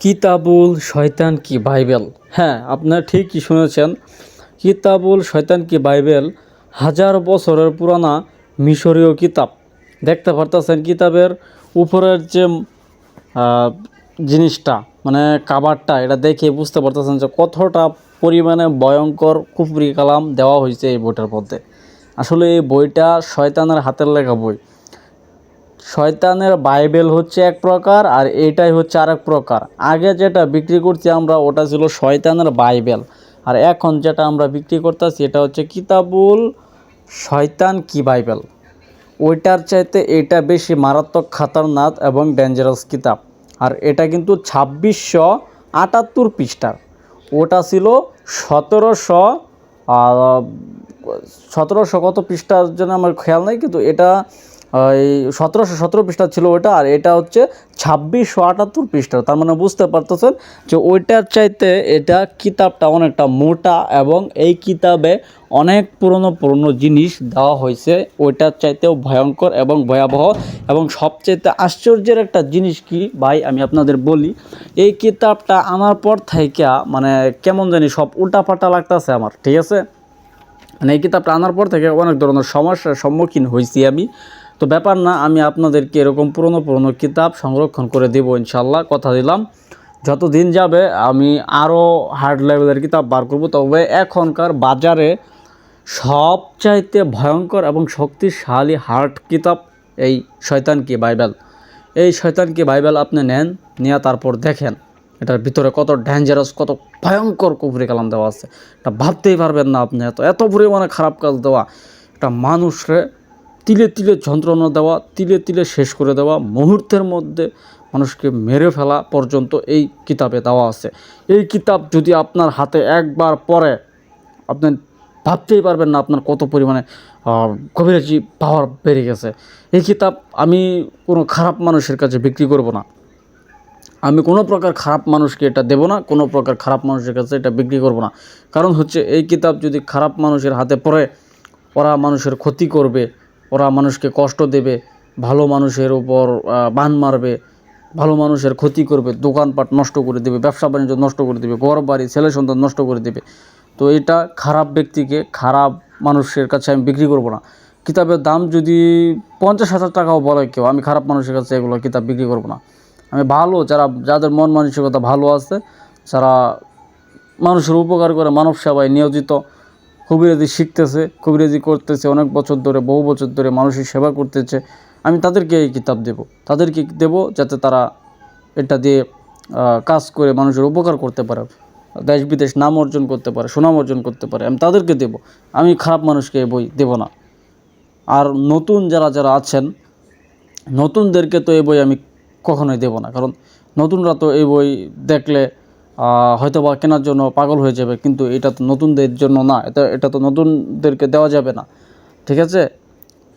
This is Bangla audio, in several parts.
কিতাবুল শয়তান কি বাইবেল? হ্যাঁ আপনারা ঠিকই শুনেছেন। কিতাবুল শয়তান কি বাইবেল? হাজার বছরের পুরানা মিশরীয় কিতাব। দেখতে পারতেছেন কিতাবের উপরের যে জিনিসটা মানে কাবারটা, এটা দেখে বুঝতে পারতেছেন যে কতটা পরিমাণে ভয়ঙ্কর কুফরি কালাম দেওয়া হয়েছে এই বইটার মধ্যে। আসলে এই বইটা শয়তানের হাতের লেখা বই। শয়তানের বাইবেল হচ্ছে এক প্রকার আর এইটাই হচ্ছে আরেক প্রকার। আগে যেটা বিক্রি করছি আমরা, ওটা ছিল শয়তানের বাইবেল। আর এখন যেটা আমরা বিক্রি করতেছি, এটা হচ্ছে কিতাবুল শয়তান কি বাইবেল? ওইটার চাইতে এটা বেশি মারাত্মক, খাতারনাক এবং ডেঞ্জারাস কিতাব। আর এটা কিন্তু ছাব্বিশশো আটাত্তর পৃষ্ঠার। ওটা ছিল সতেরোশো সতেরোশো কত পৃষ্ঠার জন্য আমার খেয়াল নেই, কিন্তু এটা এই সতেরোশো সতেরো পৃষ্ঠা ছিল ওইটা, আর এটা হচ্ছে ছাব্বিশশো আটাত্তর পৃষ্ঠা। তার মানে বুঝতে পারতেছেন যে ওইটার চাইতে এটা কিতাবটা অনেকটা মোটা এবং এই কিতাবে অনেক পুরনো পুরনো জিনিস দেওয়া হয়েছে। ওইটার চাইতেও ভয়ঙ্কর এবং ভয়াবহ। এবং সবচাইতে আশ্চর্যের একটা জিনিস কি ভাই, আমি আপনাদের বলি, এই কিতাবটা আমার পর থেকে মানে কেমন জানি সব উল্টাপাল্টা লাগতেছে আমার, ঠিক আছে? মানে এই কিতাবটা আনার পর থেকে অনেক ধরনের সমস্যার সম্মুখীন হয়েছি আমি। তো ব্যাপার না, আমি আপনাদেরকে এরকম পুরনো পুরনো কিতাব সংরক্ষণ করে দেব ইনশাল্লাহ কথা দিলাম। যত দিন যাবে আমি আরও হার্ড লেভেলের কিতাব বার করব। তবে এখনকার বাজারে সবচাইতে ভয়ঙ্কর এবং শক্তিশালী হার্ড কিতাব এই শয়তান কি বাইবেল। এই শয়তান কি বাইবেল আপনি নেন, নিয়ে তারপর দেখেন। এটার ভিতরে কত ডেঞ্জারাস কত ভয়ঙ্কর কুফরি কালাম দেওয়া আছে। এটা ভাবতেই পারবেন না আপনি এত এত পরিমাণে খারাপ কাজ দেওয়া। এটা মানুষরে তিলে তিলে যন্ত্রণা দেওয়া, তিলে তিলে শেষ করে দেওয়া, মুহূর্তের মধ্যে মানুষকে মেরে ফেলা পর্যন্ত এই কিতাবে দেওয়া আছে। এই কিতাব যদি আপনার হাতে একবার পরে আপনি ভাবতেই পারবেন না আপনার কত পরিমাণে কবিরাজি পাওয়ার বেড়ে গেছে। এই কিতাব আমি কোনো খারাপ মানুষের কাছে বিক্রি করব না। আমি কোনো প্রকার খারাপ মানুষকে এটা দেব না, কোনো প্রকার খারাপ মানুষের কাছে এটা বিক্রি করব না। কারণ হচ্ছে এই কিতাব যদি খারাপ মানুষের হাতে পড়ে, ওরা মানুষের ক্ষতি করবে ওরা মানুষকে কষ্ট দেবে, ভালো মানুষের উপর বান মারবে, ভালো মানুষের ক্ষতি করবে, দোকানপাট নষ্ট করে দেবে, ব্যবসা বাণিজ্য নষ্ট করে দেবে, ঘর বাড়ি, ছেলে সন্তান নষ্ট করে দেবে। তো এটা খারাপ ব্যক্তিকে, খারাপ মানুষের কাছে আমি বিক্রি করব না। কিতাবের দাম যদি পঞ্চাশ হাজার টাকাও বলে কেউ, আমি খারাপ মানুষের কাছে এগুলো কিতাব বিক্রি করব না। আমি ভালো, যারা, যাদের মন মানসিকতা ভালো আছে, যারা মানুষের উপকার করে মানব সেবায় নিয়োজিত কবিরাজি শিখতেছে, কবিরাজি করতেছে, অনেক বছর ধরে, বহু বছর ধরে মানুষের সেবা করতেছে। আমি তাদেরকে এই কিতাব দেব। তাদেরকে দেব যাতে তারা এটা দিয়ে কাজ করে মানুষের উপকার করতে পারে, দেশ বিদেশ নাম অর্জন করতে পারে, সুনাম অর্জন করতে পারে। আমি তাদেরকে দেব। আমি খারাপ মানুষকে এই বই দেব না। আর নতুন যারা যারা আছেন, নতুনদেরকে তো এই বই আমি কখনোই দেব না। কারণ নতুনরা তো এই বই দেখলে হয়তো বা কেনার জন্য পাগল হয়ে যাবে, কিন্তু এটা তো নতুনদের জন্য না, এটা এটা তো নতুনদেরকে দেওয়া যাবে না, ঠিক আছে?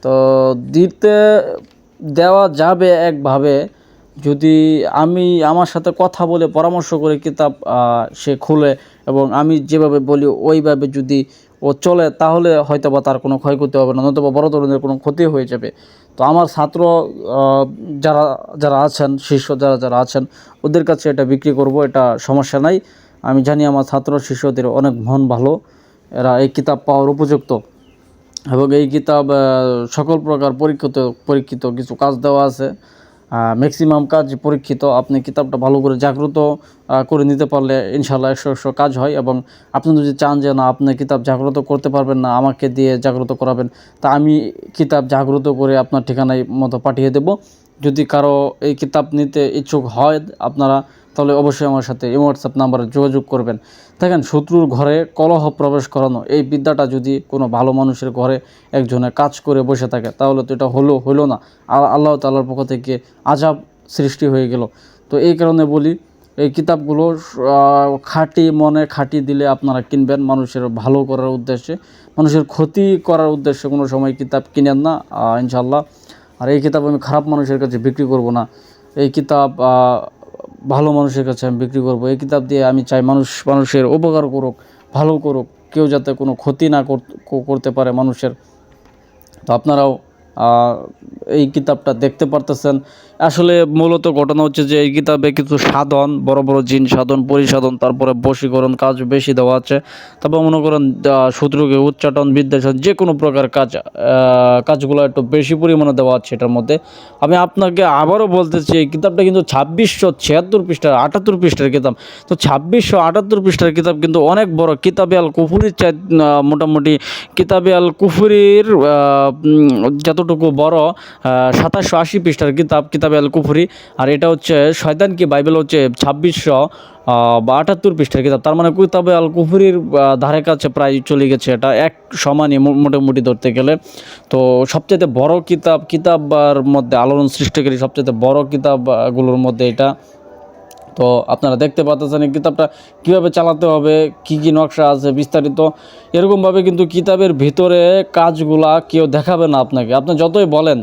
তো দিতে দেওয়া যাবে একভাবে, যদি আমি আমার সাথে কথা বলে পরামর্শ করে কিতাব সে খুলে এবং আমি যেভাবে বলি ওইভাবে যদি ও চলে, তাহলে হয়তো বা তার কোনো ক্ষয়ক্ষতি হবে না, নতুবা বড় ধরনের কোনো ক্ষতি হয়ে যাবে। তো আমার ছাত্র যারা যারা আছেন, শিষ্য যারা যারা আছেন, ওদের কাছে এটা বিক্রি করব, এটা সমস্যা নাই। আমি জানি আমার ছাত্র শিষ্যদের অনেক মন ভালো, এরা এই কিতাব পাওয়ার উপযুক্ত। এবং এই কিতাব সকল প্রকার পরীক্ষিত পরীক্ষিত কিছু কাজ দেওয়া আছে। ম্যাক্সিমাম কাজ পরীক্ষিত, আপনি কিতাবটা ভালো করে জাগ্রত করে নিতে পারলে ইনশাল্লাহ একশো একশো কাজ হয় এবং আপনি যদি চান যে, না, আপনি কিতাব জাগ্রত করতে পারবেন না, আমাকে দিয়ে জাগ্রত করাবেন, তা আমি কিতাব জাগ্রত করে আপনার ঠিকানায় মতো পাঠিয়ে দেব। যদি কারও এই কিতাব নিতে ইচ্ছুক হয়, আপনারা তাহলে অবশ্যই আমার সাথে এই হোয়াটসঅ্যাপ নাম্বারে যোগাযোগ করবেন। দেখেন, শত্রুর ঘরে কলহ প্রবেশ করানো, এই বিদ্যাটা যদি কোনো ভালো মানুষের ঘরে একজনে কাজ করে বসে থাকে, তাহলে তো এটা হলো হলো না। আল্লাহ তাল্লার পক্ষ থেকে আজাব সৃষ্টি হয়ে গেল। তো এই কারণে বলি, এই কিতাবগুলো খাঁটি মনে খাঁটি দিলে আপনারা কিনবেন। মানুষের ভালো করার উদ্দেশ্যে, মানুষের ক্ষতি করার উদ্দেশ্যে কোনো সময় কিতাব কিনেন না ইনশাল্লাহ আর এই কিতাব আমি খারাপ মানুষের কাছে বিক্রি করব না। এই কিতাব ভালো মানুষের কাছে আমি বিক্রি করব। এই কিতাব দিয়ে আমি চাই মানুষ, মানুষের উপকার করুক, ভালো করুক, কেউ যাতে কোনো ক্ষতি না কর- করতে পারে মানুষের। তো আপনারাও এই কিতাবটা দেখতে পারতেছেন। আসলে মূলত ঘটনা হচ্ছে যে এই কিতাবে কিছু সাধন বড় বড় জিন সাধন পরিসাধন তারপরে বশীকরণ কাজ বেশি দেওয়া আছে। তারপর মনে করেন শত্রুকে উচ্চাটন বিদ্বেষণ যে কোনো প্রকার কাজ কাজগুলো একটু বেশি পরিমাণে দেওয়া আছে এটার মধ্যে। আমি আপনাকে আবারও বলতেছি এই কিতাবটা কিন্তু ছাব্বিশশো ছিয়াত্তর পৃষ্ঠার আটাত্তর পৃষ্ঠার কিতাব। তো ছাব্বিশশো আটাত্তর পৃষ্ঠার কিতাব কিন্তু অনেক বড়। কিতাবে আল কুফুরির চাই মোটামুটি কিতাবে আল কুফুরির আহ, উম, যতটুকু বড় সাতাশশো আশি পৃষ্ঠার কিতাব কিতাবে আল কুফুরি আর এটা হচ্ছে শয়তান কি বাইবেল হচ্ছে ছাব্বিশশো বা আটাত্তর পৃষ্ঠার কিতাব। তার মানে কিতাবে আল কুফুরির ধারে কাছে প্রায় চলে গেছে এটা এক সমানই মোটামুটি ধরতে গেলে। তো সবচেয়ে বড় কিতাব কিতাবার মধ্যে আলোড়ন সৃষ্টিকারী সবচেয়ে বড় কিতাবগুলোর মধ্যে এটা। তো আপনারা দেখতে পাচ্ছেন এই কিতাবটা কীভাবে চালাতে হবে, কি কি নকশা আছে বিস্তারিত। এরকমভাবে কিন্তু কিতাবের ভিতরে কাজগুলা কেউ দেখাবে না আপনাকে। আপনি যতই বলেন,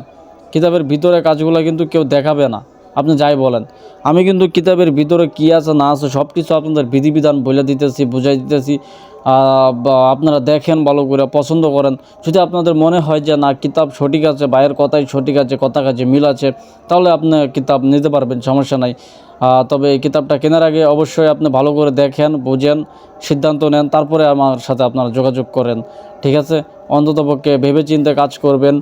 কিতাবের ভিতরে কাজগুলা কিন্তু কেউ দেখাবে না। আপনি যাই বলেন। আমি কিন্তু কিতাবের ভিতরে কি আছে, না আছে সব কিছু আপনাদের বিধিবিধান বলে দিতেছি, বুঝাই দিতেছি। আপনারা দেখেন, ভালো করে পছন্দ করেন। যদি আপনাদের মনে হয় যে, না, কিতাব সঠিক আছে, বাইরের কথাই সঠিক আছে কথা কাছে মিল আছে, তাহলে আপনি কিতাব নিতে পারবেন, সমস্যা নাই। তবে এই কিতাবটা কেনার আগে অবশ্যই আপনি ভালো করে দেখেন, বুঝেন, সিদ্ধান্ত নেন, তারপরে আমার সাথে আপনারা যোগাযোগ করেন। ঠিক আছে? অন্ততপক্ষে ভেবে চিন্তে কাজ করবেন।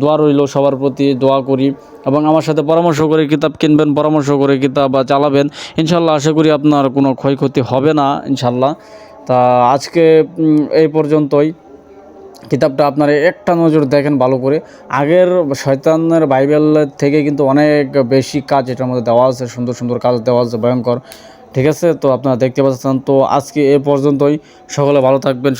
দোয়া রইল সবার প্রতি, দোয়া করি। এবং আমার সাথে পরামর্শ করে কিতাব কিনবেন, পরামর্শ করে কিতাব চালাবেন, ইনশাল্লাহ আশা করি আপনার কোনো ক্ষয়ক্ষতি হবে না, ইনশাল্লাহ। তা আজকে এই পর্যন্তই। কিতাবটা আপনারা একটা নজর দেখেন ভালো করে। আগের শয়তানের বাইবেল থেকে কিন্তু অনেক বেশি কাজ এটার মধ্যে দেওয়া আছে, সুন্দর সুন্দর কাজ দেওয়া আছে, ভয়ঙ্কর। ঠিক আছে? তো আপনারা দেখতে পাচ্ছেন, তো আজকে এ পর্যন্তই। সকলে ভালো থাকবেন